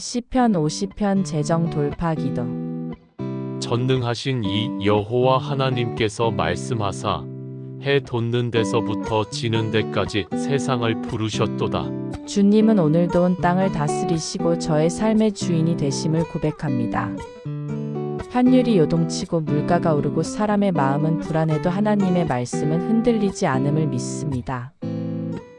시편 50편 재정 돌파 기도 전능하신 이 여호와 하나님께서 말씀하사 해 돋는 데서부터 지는 데까지 세상을 부르셨도다. 주님은 오늘도 온 땅을 다스리시고 저의 삶의 주인이 되심을 고백합니다. 환율이 요동치고 물가가 오르고 사람의 마음은 불안해도 하나님의 말씀은 흔들리지 않음을 믿습니다.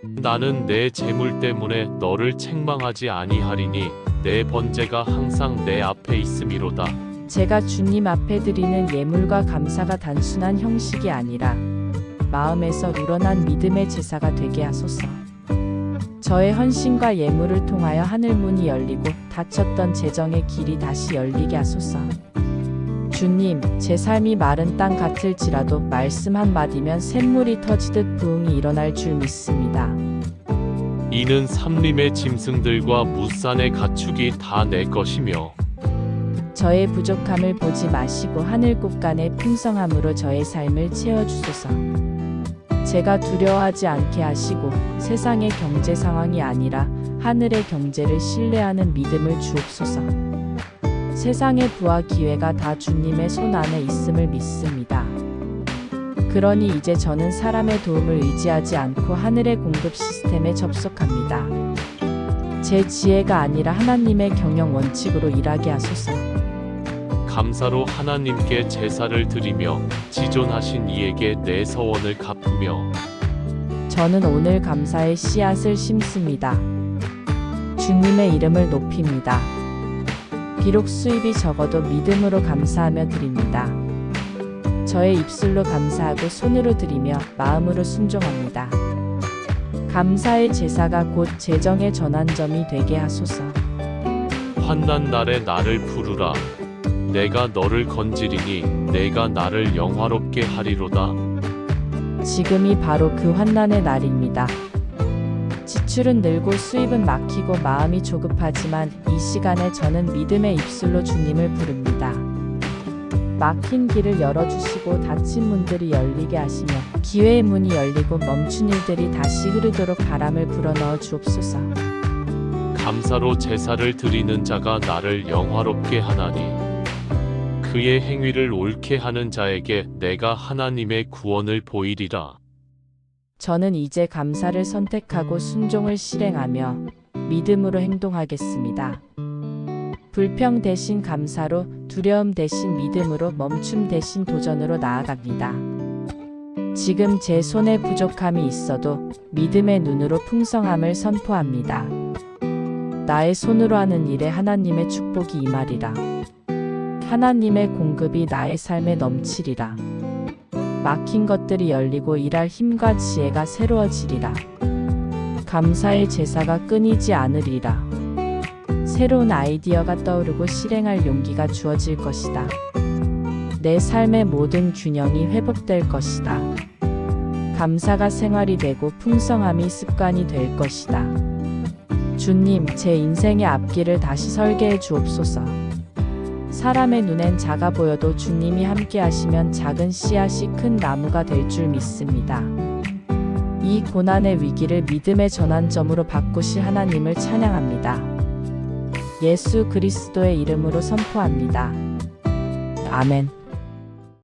나는 내 재물 때문에 너를 책망하지 아니하리니 내 번제가 항상 내 앞에 있음이로다. 제가 주님 앞에 드리는 예물과 감사가 단순한 형식이 아니라 마음에서 우러난 믿음의 제사가 되게 하소서. 저의 헌신과 예물을 통하여 하늘 문이 열리고 닫혔던 재정의 길이 다시 열리게 하소서. 주님, 제 삶이 마른 땅 같을지라도 말씀 한마디면 샘물이 터지듯 부흥이 일어날 줄 믿습니다. 이는 삼림의 짐승들과 무산의 가축이 다 내 것이며 저의 부족함을 보지 마시고 하늘 곳간의 풍성함으로 저의 삶을 채워주소서. 제가 두려워하지 않게 하시고 세상의 경제 상황이 아니라 하늘의 경제를 신뢰하는 믿음을 주옵소서. 세상의 부와 기회가 다 주님의 손 안에 있음을 믿습니다. 그러니 이제 저는 사람의 도움을 의지하지 않고 하늘의 공급 시스템에 접속합니다. 제 지혜가 아니라 하나님의 경영 원칙으로 일하게 하소서. 감사로 하나님께 제사를 드리며 지존하신 이에게 내 서원을 갚으며 저는 오늘 감사의 씨앗을 심습니다. 주님의 이름을 높입니다. 비록 수입이 적어도 믿음으로 감사하며 드립니다. 저의 입술로 감사하고 손으로 드리며 마음으로 순종합니다. 감사의 제사가 곧 재정의 전환점이 되게 하소서. 환난 날에 나를 부르라 내가 너를 건지리니 내가 나를 영화롭게 하리로다 지금이 바로 그 환난의 날입니다. 지출은 늘고 수입은 막히고 마음이 조급하지만 이 시간에 저는 믿음의 입술로 주님을 부릅니다. 막힌 길을 열어주시고 닫힌 문들이 열리게 하시며 기회의 문이 열리고 멈춘 일들이 다시 흐르도록 바람을 불어넣어 주옵소서. 감사로 제사를 드리는 자가 나를 영화롭게 하나니 그의 행위를 옳게 하는 자에게 내가 하나님의 구원을 보이리라 저는 이제 감사를 선택하고 순종을 실행하며 믿음으로 행동하겠습니다. 불평 대신 감사로, 두려움 대신 믿음으로, 멈춤 대신 도전으로 나아갑니다. 지금 제 손에 부족함이 있어도 믿음의 눈으로 풍성함을 선포합니다. 나의 손으로 하는 일에 하나님의 축복이 임하리라. 하나님의 공급이 나의 삶에 넘치리라. 막힌 것들이 열리고 일할 힘과 지혜가 새로워지리라. 감사의 제사가 끊이지 않으리라. 새로운 아이디어가 떠오르고 실행할 용기가 주어질 것이다. 내 삶의 모든 균형이 회복될 것이다. 감사가 생활이 되고 풍성함이 습관이 될 것이다. 주님, 제 인생의 앞길을 다시 설계해 주옵소서. 사람의 눈엔 작아 보여도 주님이 함께 하시면 작은 씨앗이 큰 나무가 될 줄 믿습니다. 이 고난의 위기를 믿음의 전환점으로 바꾸실 하나님을 찬양합니다. 예수 그리스도의 이름으로 선포합니다. 아멘.